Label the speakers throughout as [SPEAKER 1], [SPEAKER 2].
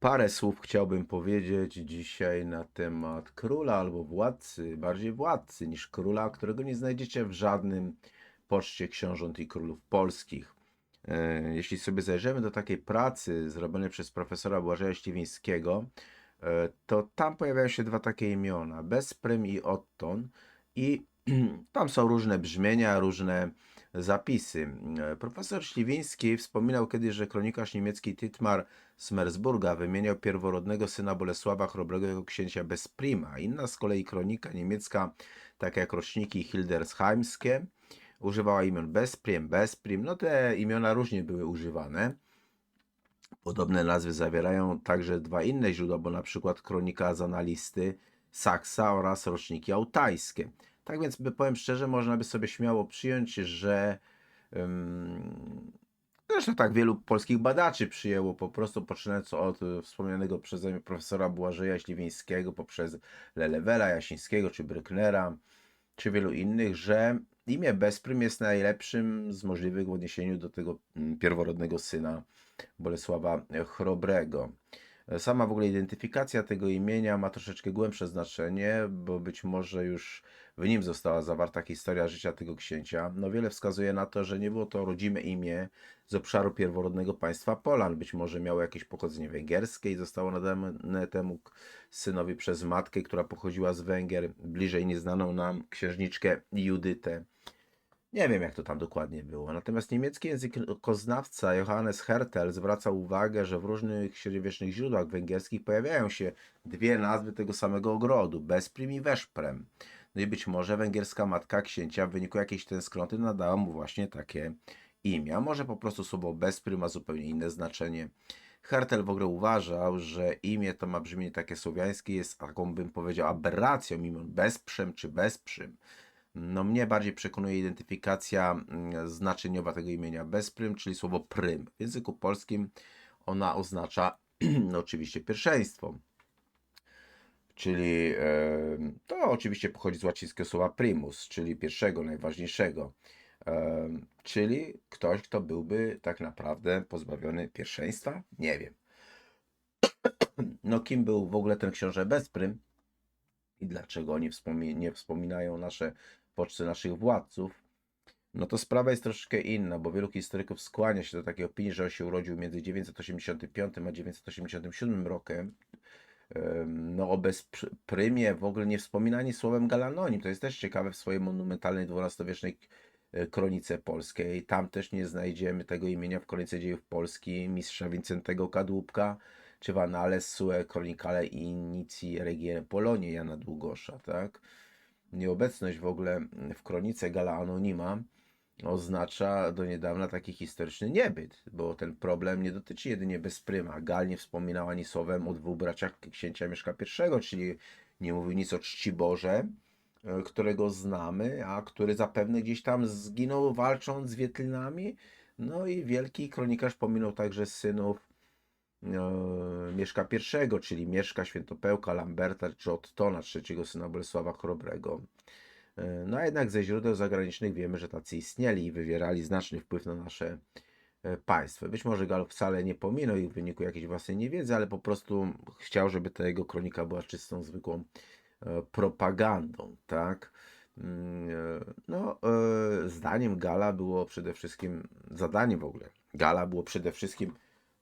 [SPEAKER 1] Parę słów chciałbym powiedzieć dzisiaj na temat króla albo władcy, bardziej władcy niż króla, którego nie znajdziecie w żadnym poczcie książąt i królów polskich. E, Jeśli sobie zajrzymy do takiej pracy zrobionej przez profesora Błażeja Śliwińskiego, e, to tam pojawiają się dwa takie imiona, Bezprym i Otton i tam są różne brzmienia, różne zapisy. E, Profesor Śliwiński wspominał kiedyś, że kronikarz niemiecki Tytmar z Merzburga wymieniał pierworodnego syna Bolesława Chrobrego księcia Bezprima. Inna z kolei kronika niemiecka, tak jak roczniki Hildersheimskie, używała imion Bezprim, Bezprim. No te imiona różnie były używane. Podobne nazwy zawierają także dwa inne źródła, bo na przykład kronika z analisty Saksa oraz roczniki autajskie. Tak więc by powiem szczerze, można by sobie śmiało przyjąć, że zresztą tak wielu polskich badaczy przyjęło po prostu poczynając od e, wspomnianego przeze mnie profesora Błażeja Śliwińskiego poprzez Lelewela, Jasińskiego czy Bryknera czy wielu innych, że imię Bezprym jest najlepszym z możliwych w odniesieniu do tego mm, pierworodnego syna Bolesława Chrobrego. Sama w ogóle identyfikacja tego imienia ma troszeczkę głębsze znaczenie, bo być może już w nim została zawarta historia życia tego księcia. No wiele wskazuje na to, że nie było to rodzime imię z obszaru pierworodnego państwa Polan. Być może miało jakieś pochodzenie węgierskie i zostało nadane temu synowi przez matkę, która pochodziła z Węgier, bliżej nieznaną nam księżniczkę Judytę. Nie wiem, jak to tam dokładnie było. Natomiast niemiecki językoznawca Johannes Hertel zwraca uwagę, że w różnych średniowiecznych źródłach węgierskich pojawiają się dwie nazwy tego samego ogrodu, Bezprim i Weszprem. No i być może węgierska matka księcia w wyniku jakiejś tęsknoty nadała mu właśnie takie imię. A może po prostu słowo Bezprym ma zupełnie inne znaczenie. Hertel w ogóle uważał, że imię to ma brzmienie takie słowiańskie, jest taką bym powiedział aberracją imion Bezprzem czy Bezprzym. No mnie bardziej przekonuje identyfikacja mm, znaczeniowa tego imienia bezprym, czyli słowo prym. W języku polskim ona oznacza no, oczywiście pierwszeństwo. Czyli to oczywiście pochodzi z łacińskiego słowa primus, czyli pierwszego, najważniejszego. Czyli ktoś, kto byłby tak naprawdę pozbawiony pierwszeństwa? Nie wiem. No kim był w ogóle ten książę Bezprym? i dlaczego oni wspomi- nie wspominają nasze poczty naszych władców, no to sprawa jest troszeczkę inna, bo wielu historyków skłania się do takiej opinii, że on się urodził między 985 a 987 rokiem. Em, No o bezprymie w ogóle nie wspomina ani słowem Galanonim. To jest też ciekawe w swojej monumentalnej XII-wiecznej e, kronice polskiej. Tam też nie znajdziemy tego imienia w kronice dziejów Polski mistrza Wincentego Kadłubka, czy w Annales Sue Chronicale Inicji Regie Polonie Jana Długosza, tak? Nieobecność w ogóle w kronice Gala Anonima oznacza do niedawna taki historyczny niebyt, bo ten problem nie dotyczy jedynie Bezpryma. Gal nie wspominał ani słowem o dwóch braciach księcia Mieszka I, czyli nie mówił nic o czci Boże, e, którego znamy, a który zapewne gdzieś tam zginął walcząc z Wietlinami. No i wielki kronikarz pominął także synów Mieszka I, czyli Mieszka, Świętopełka, Lamberta czy Ottona, trzeciego syna Bolesława Chrobrego. E, No a jednak ze źródeł zagranicznych wiemy, że tacy istnieli i wywierali znaczny wpływ na nasze e, państwo. Być może Gal wcale nie pominął ich w wyniku jakiejś własnej niewiedzy, ale po prostu chciał, żeby ta jego kronika była czystą, zwykłą e, propagandą, tak? Mm, e, No, e, zdaniem Gala było przede wszystkim, zadaniem w ogóle Gala było przede wszystkim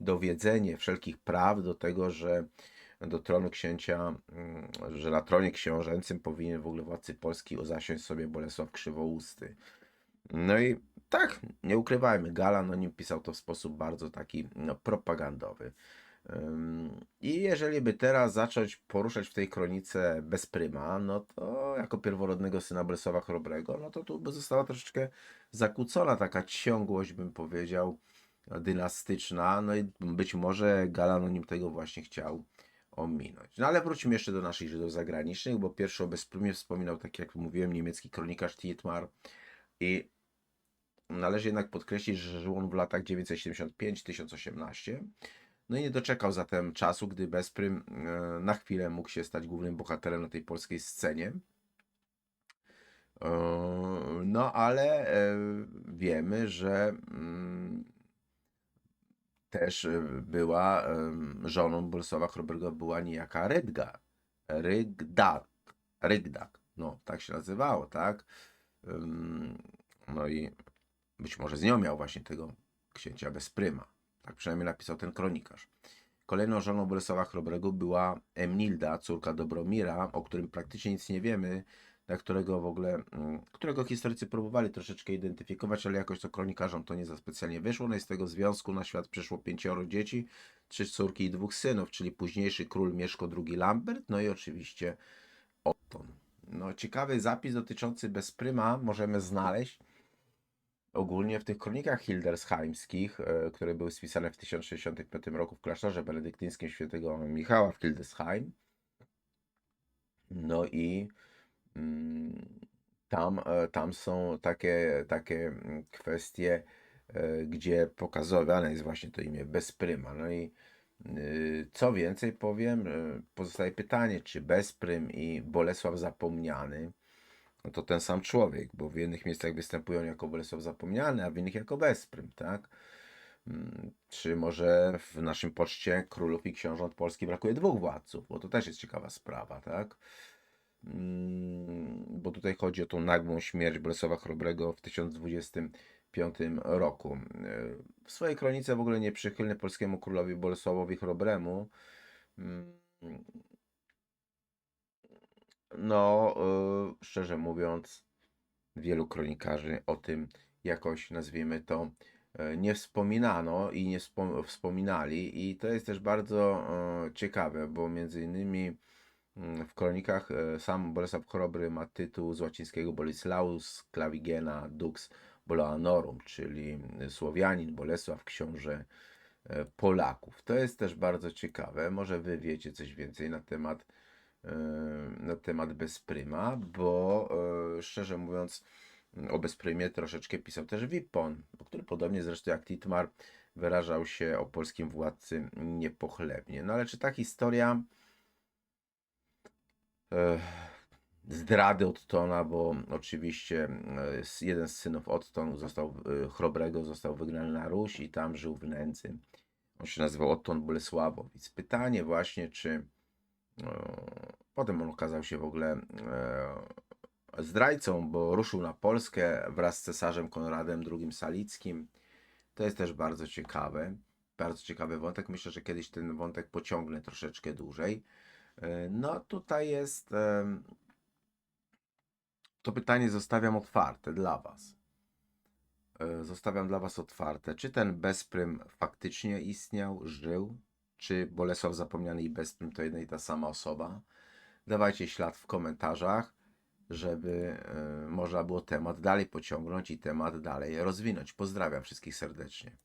[SPEAKER 1] dowiedzenie wszelkich praw do tego, że do tronu księcia, mm, że na tronie książęcym powinien w ogóle władcy Polski zasiąść sobie Bolesław Krzywousty. No i tak, nie ukrywajmy, Gala no nim pisał to w sposób bardzo taki no, propagandowy. I jeżeli by teraz zacząć poruszać w tej kronice Bezpryma, no to jako pierworodnego syna Bolesława Chrobrego, no to tu by została troszeczkę zakłócona taka ciągłość, bym powiedział, dynastyczna, no i być może Galan o nim tego właśnie chciał ominąć. No ale wróćmy jeszcze do naszych Żydów zagranicznych, bo pierwszy o Bezprymie wspominał, tak jak mówiłem, niemiecki kronikarz Tietmar i należy jednak podkreślić, że żył on w latach 975-1018. No i nie doczekał zatem czasu, gdy Bezprym e, na chwilę mógł się stać głównym bohaterem na tej polskiej scenie. E, No ale e, wiemy, że mm, też y, była żoną Bolesława Chrobrego była niejaka Rydga. Rygdak. Rygdak. No, tak się nazywało, tak? No i być może z nią miał właśnie tego księcia Bezpryma. Tak przynajmniej napisał ten kronikarz. Kolejną żoną Bolesława Chrobrego była Emnilda, córka Dobromira, o którym praktycznie nic nie wiemy, na którego w ogóle, mm, którego historycy próbowali troszeczkę identyfikować, ale jakoś to kronikarzom to nie za specjalnie wyszło. No i z tego związku na świat przyszło pięcioro dzieci, trzy córki i dwóch synów, czyli późniejszy król Mieszko II Lambert, no i oczywiście Otton. No ciekawy zapis dotyczący Bezpryma możemy znaleźć ogólnie w tych kronikach hildersheimskich, e, które były spisane w 1065 roku w klasztorze benedyktyńskim świętego Michała w Hildesheim. No i tam, e, tam są takie, takie mm, kwestie, e, gdzie pokazywane jest właśnie to imię Bezpryma. No i y, co więcej powiem, e, pozostaje pytanie, czy Bezprym i Bolesław Zapomniany no to ten sam człowiek, bo w jednych miejscach występują jako Bolesław Zapomniany, a w innych jako Bezprym, tak? Mm, Czy może w naszym poczcie królów i książąt Polski brakuje dwóch władców? Bo to też jest ciekawa sprawa, tak? Mm, Bo tutaj chodzi o tą nagłą śmierć Bolesława Chrobrego w 1025 roku. E, W swojej kronice w ogóle nieprzychylny polskiemu królowi Bolesławowi Chrobremu mm, no, y, szczerze mówiąc, wielu kronikarzy o tym jakoś, nazwijmy to, e, nie wspominano i nie wspom- wspominali. I to jest też bardzo e, ciekawe, bo między innymi w kronikach e, sam Bolesław Chrobry ma tytuł z łacińskiego Bolislaus Clavigena Dux Boleanorum, czyli Słowianin Bolesław, książę e, Polaków. To jest też bardzo ciekawe. Może wy wiecie coś więcej na temat e, na temat Bezpryma, bo e, szczerze mówiąc o Bezprymie troszeczkę pisał też Wippon, który podobnie zresztą jak Titmar wyrażał się o polskim władcy niepochlebnie. No ale czy ta historia e, zdrady Ottona, bo oczywiście e, jeden z synów Otton został, e, Chrobrego został wygnany na Ruś i tam żył w nędzy. On się nazywał Otton Bolesławowic. Pytanie właśnie, czy e, potem on okazał się w ogóle e, zdrajcą, bo ruszył na Polskę wraz z cesarzem Konradem II Salickim. To jest też bardzo ciekawe. Bardzo ciekawy wątek. Myślę, że kiedyś ten wątek pociągnę troszeczkę dłużej. E, No tutaj jest. To pytanie zostawiam otwarte dla Was. E, Zostawiam dla Was otwarte. Czy ten Bezprym faktycznie istniał, żył? Czy Bolesław Zapomniany i Bezprym to jedna i ta sama osoba? Dawajcie ślad w komentarzach, żeby e, można było temat dalej pociągnąć i temat dalej rozwinąć. Pozdrawiam wszystkich serdecznie.